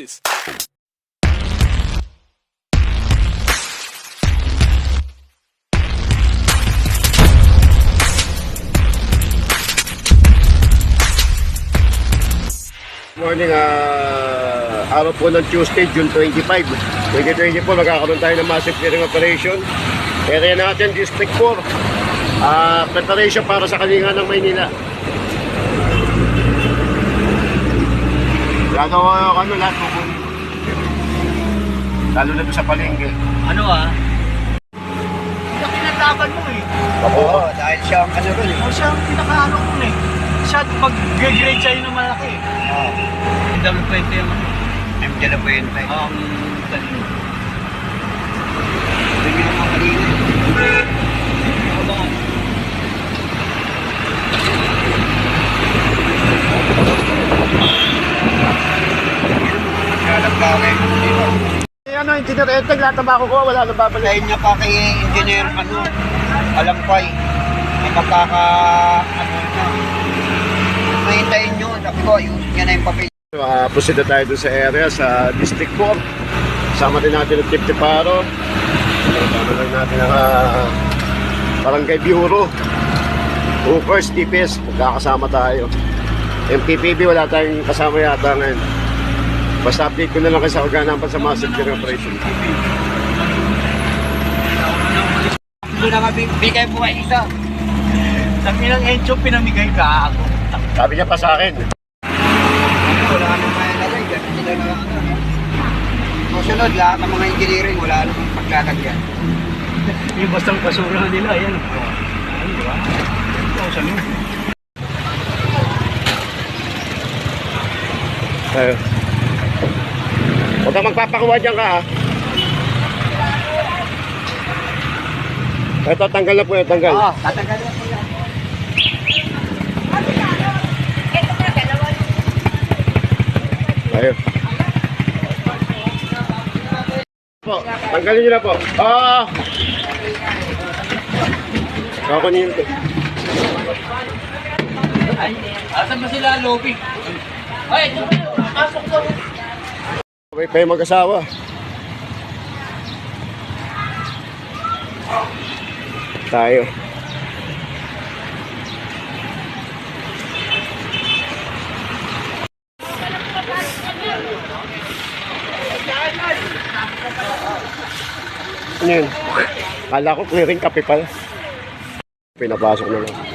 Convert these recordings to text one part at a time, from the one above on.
this? Morning, ah, araw po ng Tuesday, June 25. 2024, magkakaroon tayo ng massive clearing operation. Area natin, District 4. Ah, preparation para sa kalinga ng Maynila. Gagawa ko ano lahat po. Lalo na doon sa palengke. Ano ah? Siya kinataban mo eh. Oo. dahil siya ang ano rin eh. O siya ang pinakaano mo eh. Siya mag-grade sa'yo ng malaki eh. Oo. Ang dami pwede yung ano. Dala po yun tayo. Ang talino. Hindi naman kanina eh. Abangan. Masyadong bagay. Dito. Eh, ano, engineer Eteg, lahat bako ko, wala nang babalik. Dahil niya pa kay engineer ano, alampay. May magkaka, ano na. Mahintayin nyo. Sabi ko, ayusin niya na yung papel. Uh, proceed na tayo sa area sa District 4. Sama din natin ang Tip Tiparo. Sama lang natin ang ah, Barangay Bureau. Hookers, TPS, magkakasama tayo. MPPB, wala tayong kasama yata ngayon. Basta update ko na lang kayo sa kaganapan sa massive clearing operation. Hindi na nga bigay po kayo isa. Sabi ng Encho, pinamigay ka ako. Sabi niya pa sa akin, Wala nang may nalagay. Ganun sila na ano. no? Susunod, lahat ng mga engineering, wala namang paglalagyan. Yung bastang basura nila, ayan. Ayun, di ba? Ito, sa nyo. Tayo. Huwag kang magpapakuha dyan ka ha. Ito, tanggal na po yun, tanggal. Oo, tatanggalin na po yan. Tayo. Po, tanggalin nyo na po. Ah! Kakunin ko. Ay, asan ba sila, Lopi? Ay, ito ba? Pasok daw. Pa yung mag-asawa. Tayo. Ano yun? Kala ko clearing kape pala. Pinapasok na lang.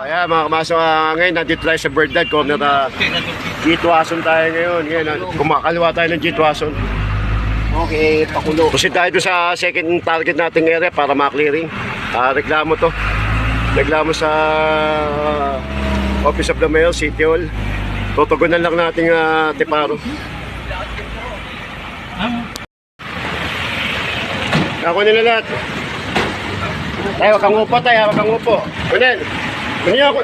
Kaya mga kamasok uh, ngayon, nandito tayo sa Birdland, corner na G2 tayo ngayon. Ngayon, ah, kumakaliwa tayo ng G2 Okay, pakulo. Proceed tayo sa second target nating area para ma-clearing. Ah, reklamo to. Reklamo sa Office of the Mayor, City Hall. Tutugunan lang nating uh, Tiparo. Ako nila lahat. Tayo, wag kang upo tayo, wag kang upo. Kunin. Kunin ako.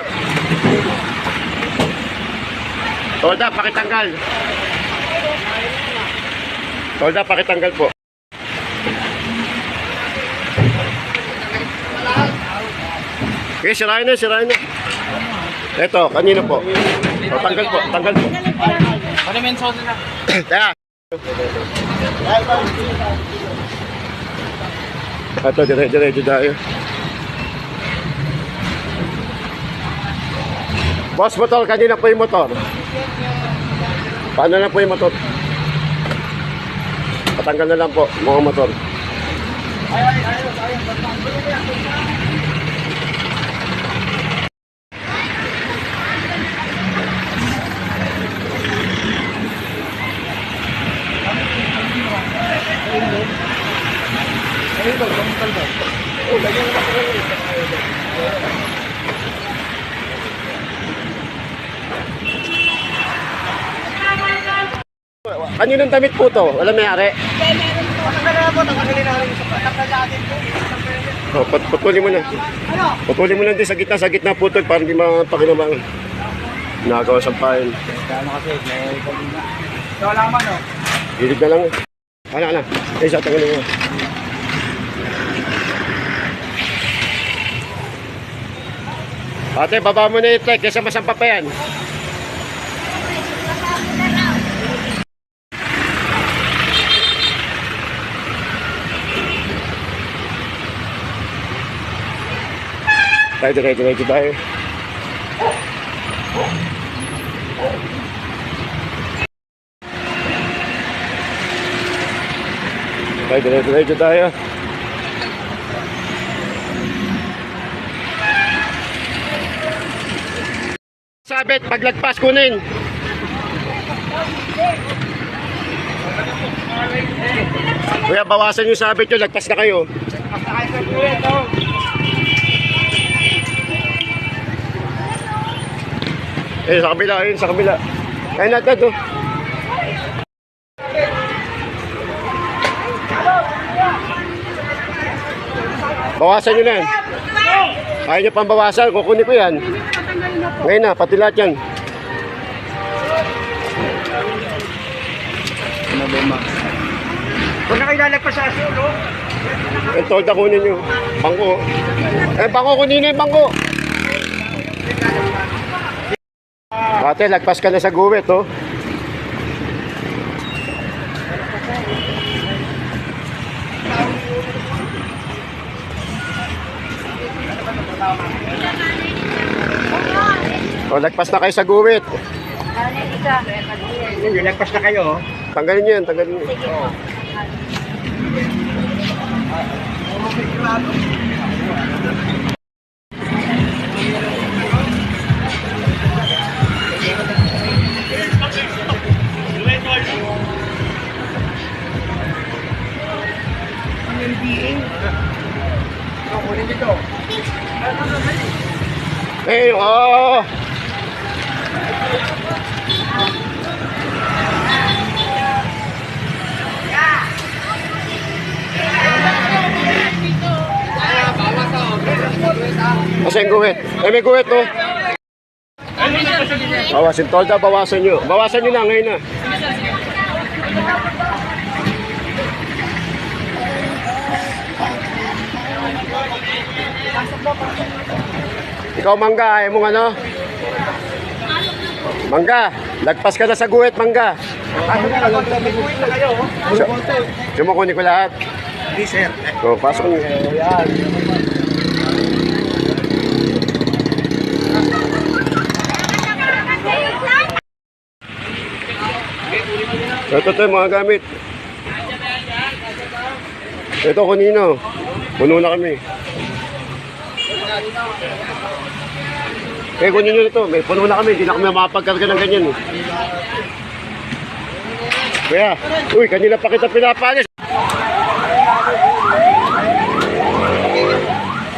Tolda, pakitanggal. Tolda, pakitanggal po. Okay, sirain na, sirain na. Ito, kanina po. O, tanggal po, tanggal po. Ano men soda na? Tara. Ito, dire-diretso tayo. Boss motor, kanina po yung motor. Paano na po yung motor? Patanggal na lang po, mga motor. Kaninong damit po to? Wala may-ari? Oh, pat putulin mo na. Putulin mo na din sa gitna, sa gitna putol para hindi mapakinabangan. Nagawa sa pain. Ano may kalina. Ito alaman, no? Hilig na lang. Ano, ano? Eh, sa tangan mo. Ate, baba mo na ito kaysa masampa pa yan. Tayo, diretso, diretso tayo. Tayo, diretso, diretso tayo. Sabit, paglagpas kunin. Kuya, bawasan yung sabit nyo, lagpas na kayo. Eh, sa kabila, ayun, sa kabila. Ayun natin, to. Bawasan nyo na yan. Ayaw nyo pang bawasan, kukunin ko yan. Ngayon na, pati lahat yan. Huwag na kayo lalagpas sa aso, no? Yung tolda kunin nyo. Bangko. Eh, bangko kunin nyo yung bangko. Ate, lagpas ka na sa guwit, oh. O, lagpas na kayo sa guwit. Lalagpas na kayo, oh. Tanggalin nyo yan, tanggalin nyo. Kunin dito. Eh, oh! Kasi yung guhit. Eh, may guhit, oh. Bawasin, tolda, bawasan nyo. Bawasan nyo na, ngayon na. Ikaw, Mangga, ayaw mong ano? Mangga, lagpas ka na sa guhit, Mangga. Na, lalagpas na kayo. Sumukunin ko lahat. Hindi, sir. So, pasok nyo. Ito to yung mga gamit. Ito kanino. Puno na kami. Eh, kunin nyo na ito. May puno na kami. Hindi na kami makapagkarga ng ganyan. eh. Kaya, uy, kanina pa kita pinapalis.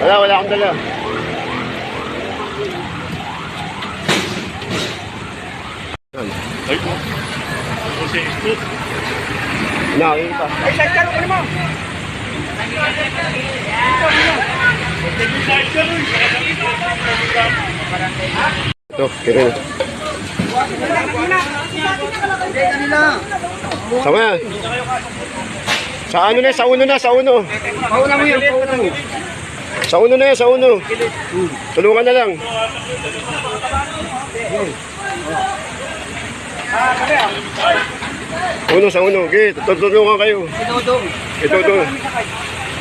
Wala, wala akong dala. Nakakita. Ay, saan ka? Ano mo? Ito, kira na. Sama. Sa ano na, sa uno na, sa uno. Pauna mo yun. Sa uno na sa uno. Tulungan na lang. Uno sa uno. Okay, tutulungan kayo. Idodong. Ito, ito.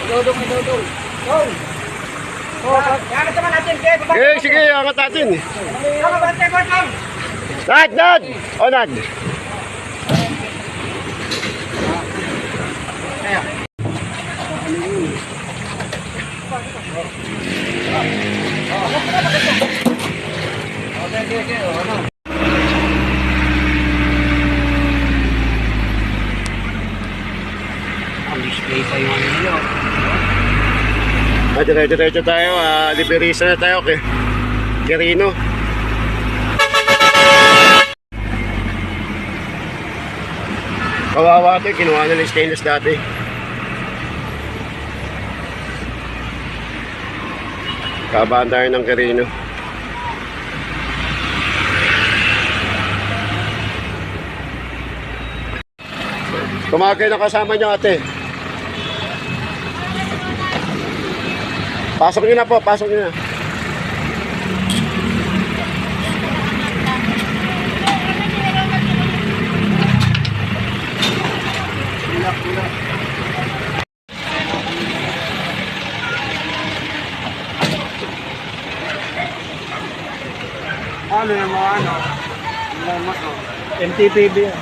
Idodong, idodong. Go. Yan naman natin, Kev. Okay, sige, angat natin. Nad, Nad! O, Nad. dire-diretso tayo, ah, liberisa na tayo kay Kirino. Kawawa ito, kinuha na ng stainless dati. Kabaan tayo ng Kirino. Kumakay na kasama nyo ate. Pasok niyo na po, pasok niyo na. Ano yung mga ano? Yung mga ano? MTPB yan.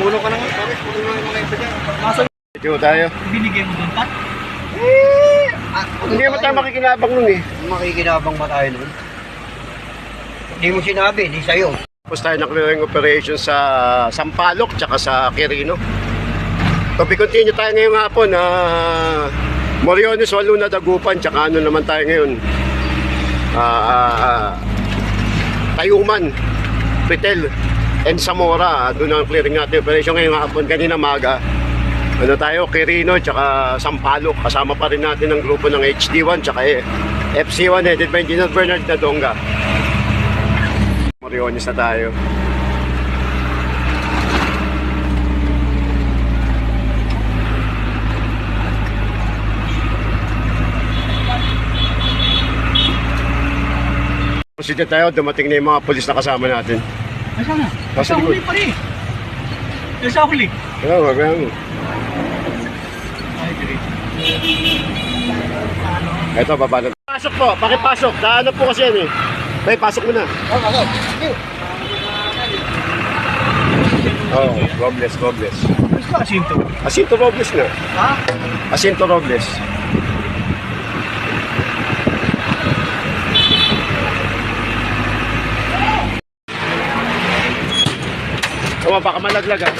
Puno ka na nga, pare. Puno na yung mga iba dyan. Ito tayo. Binigay mo doon, Pat? Ah, Hindi mo tayo makikinabang nun eh. Makikinabang ba tayo nun? Hindi mo sinabi, di sa'yo. Tapos tayo na clearing operation sa Sampaloc tsaka sa Quirino. So, we continue tayo ngayong hapon na Moriones, Waluna, Dagupan, tsaka ano naman tayo ngayon. Ah, ah, ah, Tayuman, Pitel, and Zamora. Doon ang clearing natin operation ngayong hapon. Kanina maga. Ano tayo, Quirino, tsaka Sampaloc. Kasama pa rin natin ang grupo ng HD1, tsaka eh, FC1 headed by Engineer Bernard Nadonga. Moriones na tayo. Proceed tayo, dumating na yung mga polis na kasama natin. Asa na? Nasa huli pa rin. Nasa huli. Oo, oh, diretso. Ito, baba na. Pasok po, pakipasok. Daan po kasi yan eh. Bay, pasok mo na. Oh, Robles, Robles. Mas ka, asinto. Asinto Robles na. Ha? Asinto Robles. Tama, baka malaglag ah.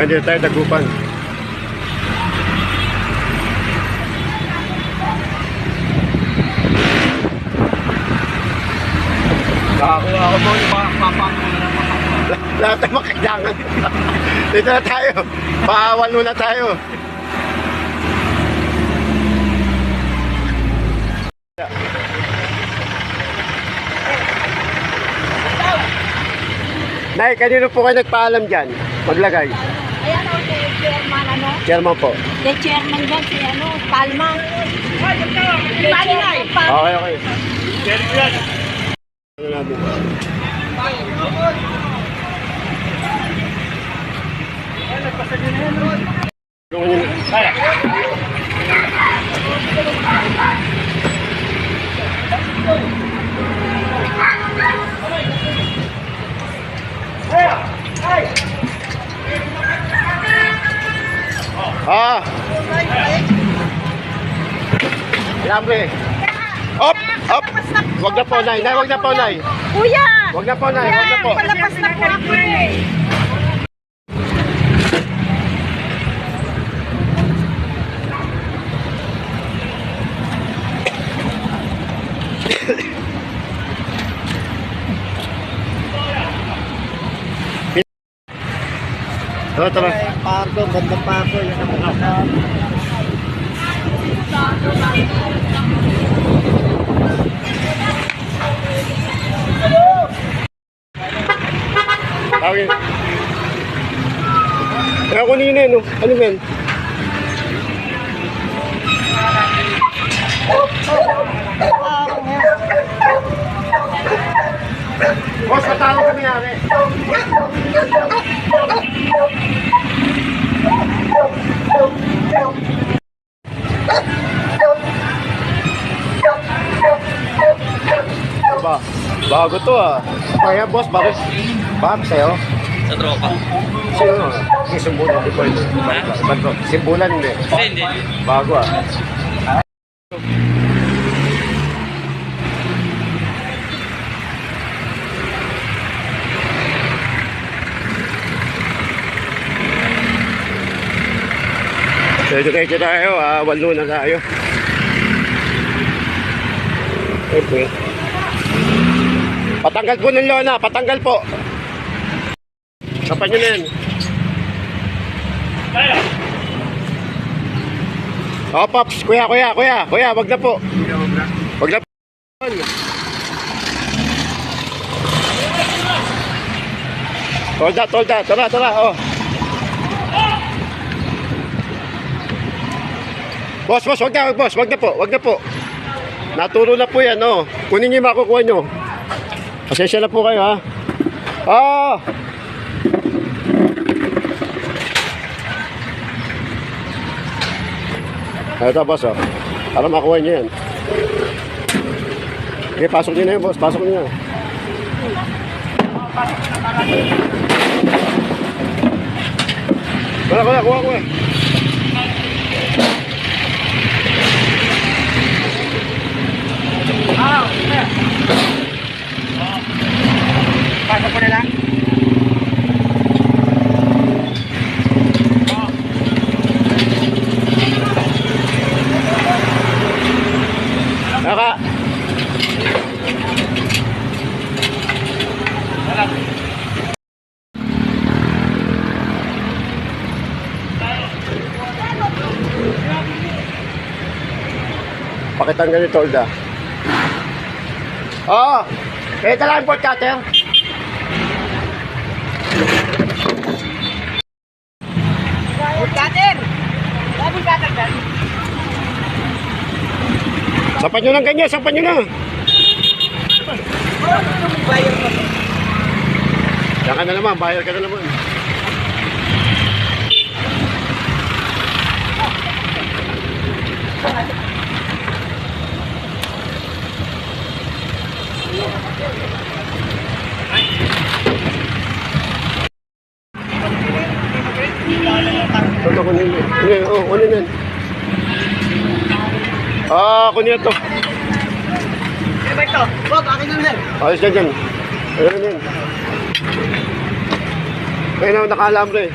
Nandito tayo, dagupan. Nakakuha ako mo yung mga papang Lahat ng mga kailangan. Dito na tayo. Paawal muna tayo. Nay, kanino po kayo nagpaalam dyan? Maglagay. Ayan o, si chairman, ano? Chairman po. Si chairman dyan, si ano, Palma. Si chairman Palma. Okay, okay. Ano natin? Yung yun. Ah. Lambre. Op, op. Wag na po, Nay. Nay, wag na po, Nay. Kuya! Wag na po, Nay. Wag na po. Palapas na po ako eh. Tara, tara. Parko, ganda parko. Yan ang mga Tawagin. Kaya kunin na yun, no? Ano yan? Boss, patawag kami yari. Ba, bago to ah. Kaya boss, bakit? Bakit sa'yo? Sa tropa. Sino? Yung simbulan di ba ito? Ba't to? Simbulan hindi. Hindi, hindi. Bago ah. Diretso tayo, ah, walo na tayo. Okay. Patanggal po ng lona, patanggal po. Kapan nyo na yan. Oh, Pops, kuya, kuya, kuya, kuya, wag na po. Wag na po. Tolda, tolda, tara, tara, oh. Boss, boss, wag na, boss, wag na po, wag na po. Naturo na po yan, oh. Kunin niyo makukuha niyo. Pasensya na po kayo, ha. Ah! Ito, boss, oh. Para makuha niyo yan. Okay, pasok niyo na yun, boss. Pasok niyo. Kuya, kuya, kuha, kuya. Pasok ko na lang. Kaka. Pakitang ganito, Olda. Oo. Oh, eh, talaan po, cutter. Cutter. Double cutter dyan. Sapan nyo lang ganyan, sapan nyo na. Yan ka na naman, bayar ka na naman. Ito, kunin mo. Kunin, yan. Ah, kunin ito. Ba ito? Bob, akin na lang. Ayos ka dyan. Ayun yan. Ayun na, nakaalambre.